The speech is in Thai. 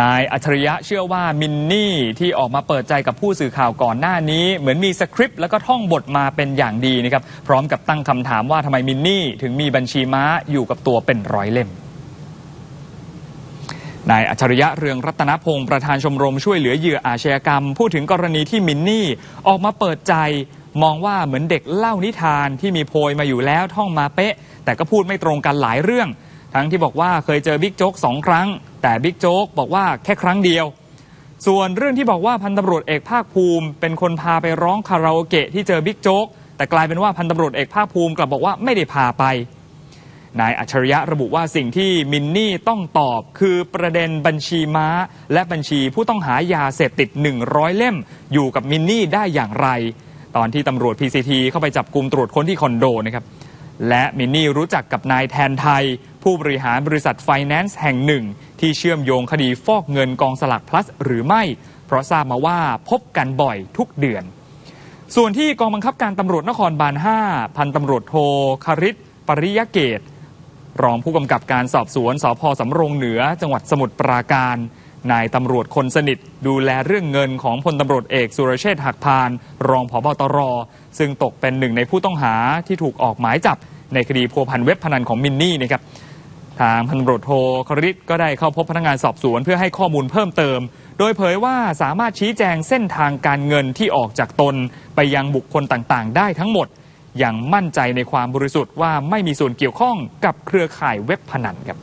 นายอัจฉริยะเชื่อว่ามินนี่ที่ออกมาเปิดใจกับผู้สื่อข่าวก่อนหน้านี้ เหมือนมีสคริปต์แล้วก็ท่องบทมาเป็นอย่างดีนะครับ พร้อมกับตั้งคำถามว่าทำไมมินนี่ถึงมีบัญชีม้าอยู่กับตัวเป็นร้อยเล่มนายอัจฉริยะเรืองรัตนพงศ์ประธานชมรมช่วยเหลือเหยื่ออาชญากรรม พูดถึงกรณีที่มินนี่ออกมาเปิดใจมองว่าเหมือนเด็กเล่านิทานที่มีโพยมาอยู่แล้วท่องมาเป๊ะ แต่ก็พูดไม่ตรงกันหลายเรื่อง ทั้งที่บอกว่าเคยเจอบิ๊กโจ๊กสองครั้ง แต่บิ๊กโจ๊กบอกว่าแค่ครั้งเดียว ส่วนเรื่องที่บอกว่าพันตำรวจเอกภาคภูมิ เป็นคนพาไปร้องคาราโอเกะที่เจอบิ๊กโจ๊กแต่กลายเป็นว่าพันตำรวจเอกภาคภูมิกลับบอกว่าไม่ได้พาไปนายอัจฉริยะระบุว่าสิ่งที่มินนี่ต้องตอบคือประเด็นบัญชีม้า และบัญชีผู้ต้องหายาเสพติด 100 เล่ม อยู่กับมินนี่ได้อย่างไร ตอนที่ตำรวจ PCT เข้าไปจับกลุ่มตรวจค้นที่คอนโดนะครับและมินนี่รู้จักกับนายแทนไทย ผู้บริหารบริษัทไฟแนนซ์แห่งหนึ่ง ที่เชื่อมโยงคดีฟอกเงินกองสลักพลัสหรือไม่ เพราะทราบมาว่าพบกันบ่อยทุกเดือน ส่วนที่กองบังคับการตำรวจนครบาล 5 พันตำรวจโทคาริศปริยเกต รองผู้กำกับการสอบสวนสพสำโรงเหนือ จังหวัดสมุทรปราการนายตำรวจคนสนิทดูแลเรื่องเงินของพลตำรวจเอกสุรเชษฐ์หักพาน รองผบตร ซึ่งตกเป็นหนึ่งในผู้ต้องหาที่ถูกออกหมายจับในคดีพัวพันเว็บพนันของมินนี่นะครับ ทางพันตำรวจโทคริตก็ได้เข้าพบพนักงานสอบสวนเพื่อให้ข้อมูลเพิ่มเติม โดยเผยว่าสามารถชี้แจงเส้นทางการเงินที่ออกจากตน ไปยังบุคคลต่างๆ ได้ทั้งหมด อย่างมั่นใจในความบริสุทธิ์ว่าไม่มีส่วนเกี่ยวข้องกับเครือข่ายเว็บพนันครับ